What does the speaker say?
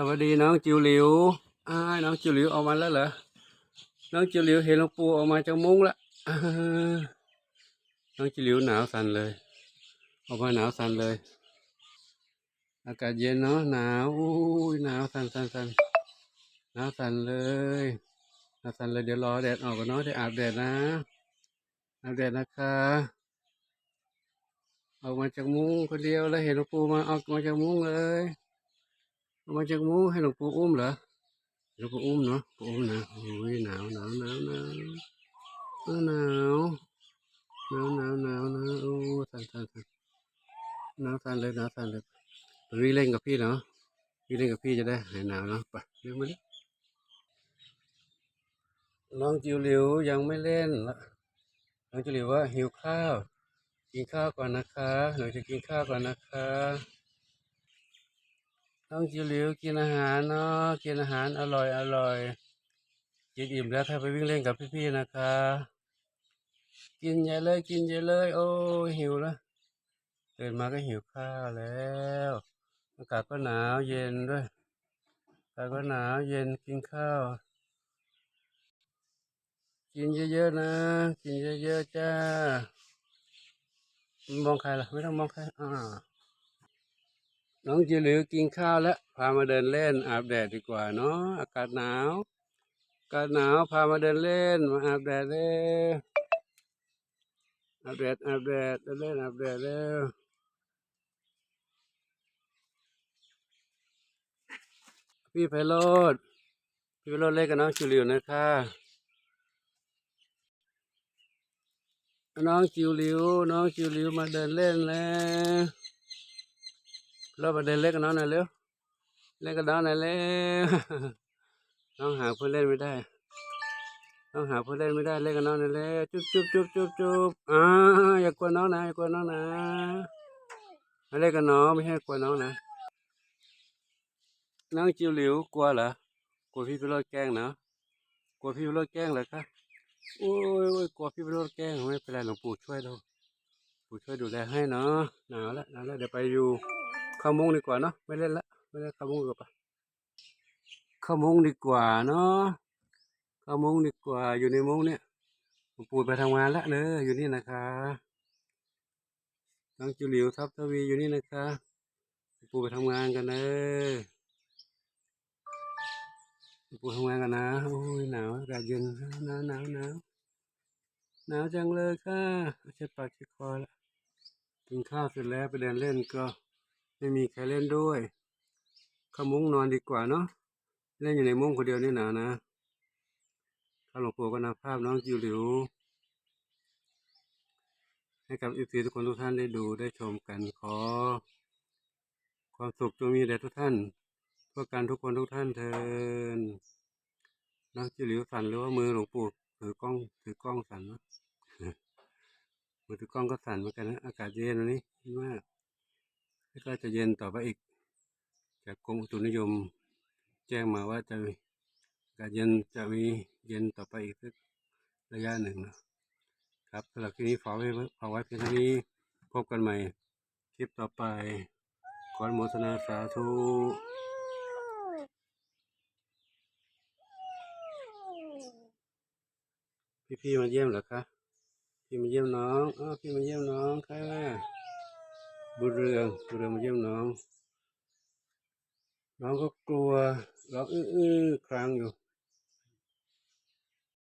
สวัสดีน้องจิวหลิวอ้าน้องจิวหลิวออกมาแล้วเหรอ น้องจิวหลิวเห็นหลวงปู่ออกมาจากมุ้งละอ่าน้องจิวหลิวหนาวสั่นเลย ออกมาหนาวสั่นเลย อากาศเย็นเนาะหนาวอุ้ยหนาวสั่นสั่นสั่นหนาวสั่นเลยหนาวสั่นเลยเดี๋ยวรอแดดออกก่อนเนาะได้อาบแดดนะอาบแดดนะคะออกมาจากมุ้งคนเดียวแล้วเห็นหลวงปู่มาออกมาจากมุ้งเลย มาจากมุ้งให้หลวงปู่อุ้มเหรอหลวงปู่อุ้มเนาะปู่อุ้มนะโอ้ยหนาวหนาวหนาวหนาวหนาวหนาวหนาวหนาวหนาวโอ้สั่นสั่นสั่นหนาวสั่นเลยหนาวสั่นเลยไปวิ่งเล่นกับพี่เนาะวิ่งเล่นกับพี่จะได้หายหนาวเนาะไปเล่นมาดิน้องจิวหลิวยังไม่เล่นละน้องจิวหลิวว่าหิวข้าว กินข้าวก่อนนะคะหนูจะกินข้าวก่อนนะคะ ต้องจิ๋วหลิวกินอาหารเนาะกินอาหารอร่อยอร่อยกินอิ่มแล้วถ้าไปวิ่งเล่นกับพี่ๆนะคะ กินใหญ่เลยกินใหญ่เลย โอ้หิวแล้วตื่นมาก็หิวข้าวแล้วอากาศก็หนาวเย็นด้วยอากาศก็หนาวเย็นกินข้าว กินเยอะๆนะ กินเยอะๆจ้ามองใครล่ะ ไม่ต้องมองใครอ่า น้องจิ๋วหลิวกินข้าวแล้ว พามาเดินเล่นอาบแดดดีกว่าเนาะอากาศหนาวอากาศหนาวพามาเดินเล่น มาอาบแดดเร็วอาบแดดอาบแดดเดินเล่นอาบแดดเร็วพี่ไพโรดพี่ไพโรดเล่นกับน้องจิ๋วหลิวนะคะน้องจิ๋วหลิว น้องจิ๋วหลิวมาเดินเล่นแล้ว เราไปเดินเล่นกับน้องหน่อยเร็วเล่นกับน้องหน่อยเร็วน้องหาเพื่อนเล่นไม่ได้น้องหาเพื่อนเล่นไม่ได้เล่นกับน้องหน่อยเร็วจุ๊บจุ๊บจุ๊บจุ๊บจุ๊บอ่าอย่ากลัวน้องนะอย่ากลัวน้องนะเล่นกับน้องไม่ให้กลัวน้องนะน้องจิ๋วหลิวกลัวเหรอกลัวพี่ไปโรดแกล้งเนาะกลัวพี่ไปโรดแกล้งเหรอคะโอ้ยโอ้ยกลัวพี่ไปโรดแกล้งไม่เป็นไรหลวงปู่ช่วยเราปู่ช่วยดูแลให้เนาะหนาวแล้วหนาวแล้วเดี๋ยวไปอยู่ เข้ามุ้งดีกว่าเนาะไม่เล่นละไม่เล่นเข้ามุ้งดีกว่าเข้ามุ้งดีกว่าเนาะเข้ามุ้งดีกว่าอยู่ในมุ้งเนี่ยปู่ไปทำงานละเนอะอยู่นี่นะคะน้องจุหลิวทับทวีอยู่นี่นะคะ ปู่ไปทำงานกันเนอะหลวงปู่ทำงานกันนะโอ้ยหนาวอากาศเย็นหนาวหนาวหนาวหนาวจังเลยค่ะเช็ดปากเช็ดคอละกินข้าวเสร็จแล้วไปเดินเล่นก็ ไม่มีใครเล่นด้วยเข้ามุ้งนอนดีกว่าเนาะเล่นอยู่ในมุ้งคนเดียวนี่หนานะถ้าหลวงปู่ก็นำภาพน้องจิ๋วหลิว ให้กับอีซีทุกคนทุกท่านได้ดูได้ชมกันขอ ความสุขจงมีแด่ทุกท่านทั่วกันทุกคนทุกท่านเทินน้องจิ๋วหลิวสั่นหรือว่ามือหลวงปู่ถือกล้องถือกล้องสั่นเนะมือถือกล้องก็สั่นเหมือนกันนะอากาศเย็นวันนี้ดีมาก แล้วก็จะเย็นต่อไปอีก จากกรมอุตุนิยม แจ้งมาว่าจะกาศเย็นจะมีเย็นต่อไปอีกสักระยะหนึ่งนะครับสำหรับคลิปนี้ฝากไว้ฝากไว้เพียงเท่านี้พบกันใหม่ คลิปต่อไป ขออนุโมทนาสาธุพี่ๆมาเยี่ยมเหรอคะ พี่มาเยี่ยมน้องอ้าพี่มาเยี่ยมน้องค่ะ บุญเรืองบุญเรืองมาเยี่ยมน้อง น้องก็กลัวร้องอื้อๆครางอยู่